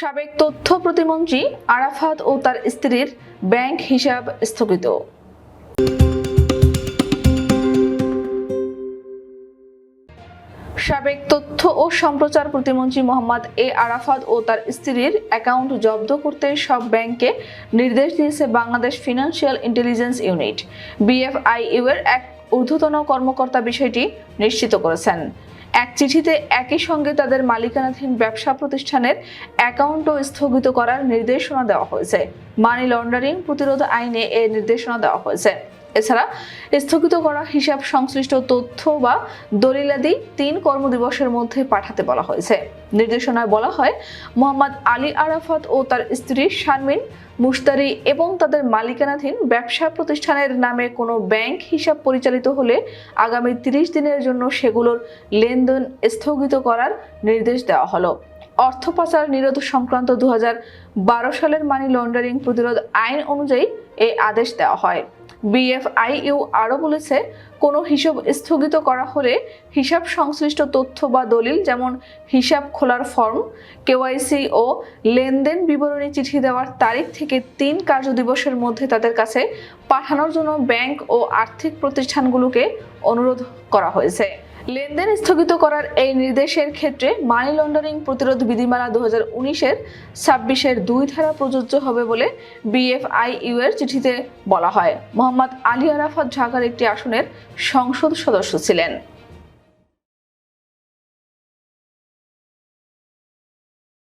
সাবেক তথ্য প্রতিমন্ত্রী আরাফাত ও তার স্ত্রীর ব্যাংক হিসাব স্থগিত। সাবেক তথ্য ও সম্প্রচার প্রতিমন্ত্রী মোহাম্মদ এ আরাফাত ও তার স্ত্রীর অ্যাকাউন্ট জব্দ করতে সব ব্যাংককে নির্দেশ দিয়েছে Bangladesh financial intelligence unit. BFIU এর এক ঊর্ধ্বতন কর্মকর্তা বিষয়টি নিশ্চিত করেছেন। এক চিঠিতে একই সঙ্গে তাদের মালিকানাধীন ব্যবসা প্রতিষ্ঠানের অ্যাকাউন্টও স্থগিত করার নির্দেশনা দেওয়া হয়েছে। মানি লন্ডারিং প্রতিরোধ আইনে এ নির্দেশনা দেওয়া হয়েছে। এছাড়া স্থগিত করা হিসাব সংশ্লিষ্ট তথ্য বা দলিলাদি তিন কর্মদিবসের মধ্যে পাঠাতে বলা হয়েছে। নির্দেশনায় বলা হয়, মোহাম্মদ আলী আরাফাত ও তার স্ত্রী শারমিন, মুশতারি এবং তাদের মালিকানাধীন ব্যবসা প্রতিষ্ঠানের নামে কোনো ব্যাংক হিসাব পরিচালিত হলে আগামী তিরিশ দিনের জন্য সেগুলোর লেনদেন স্থগিত করার নির্দেশ দেওয়া হলো। অর্থ পাচার নিরোধ সংক্রান্ত দু সালের মানি লন্ডারিং প্রতিরোধ আইন অনুযায়ী এই আদেশ দেওয়া হয়। বিএফআইইউ আরও বলেছে, কোনো হিসাব স্থগিত করা হলে হিসাব সংশ্লিষ্ট তথ্য বা দলিল যেমন হিসাব খোলার ফর্ম, কেওয়াইসি ও লেনদেন বিবরণী চিঠি দেওয়ার তারিখ থেকে তিন কার্যদিবসের মধ্যে তাদের কাছে পাঠানোর জন্য ব্যাংক ও আর্থিক প্রতিষ্ঠানগুলোকে অনুরোধ করা হয়েছে। লেনদেন স্থগিত করার এই নির্দেশের ক্ষেত্রে মানি লন্ডারিং প্রতিরোধ বিধিমালা দু হাজার উনিশের ছাব্বিশের দুই ধারা প্রযোজ্য হবে বলে বিএফআইইউ এর চিঠিতে বলা হয়। মোহাম্মদ আলী আরাফাত ঢাকার একটি আসনের সংসদ সদস্য ছিলেন।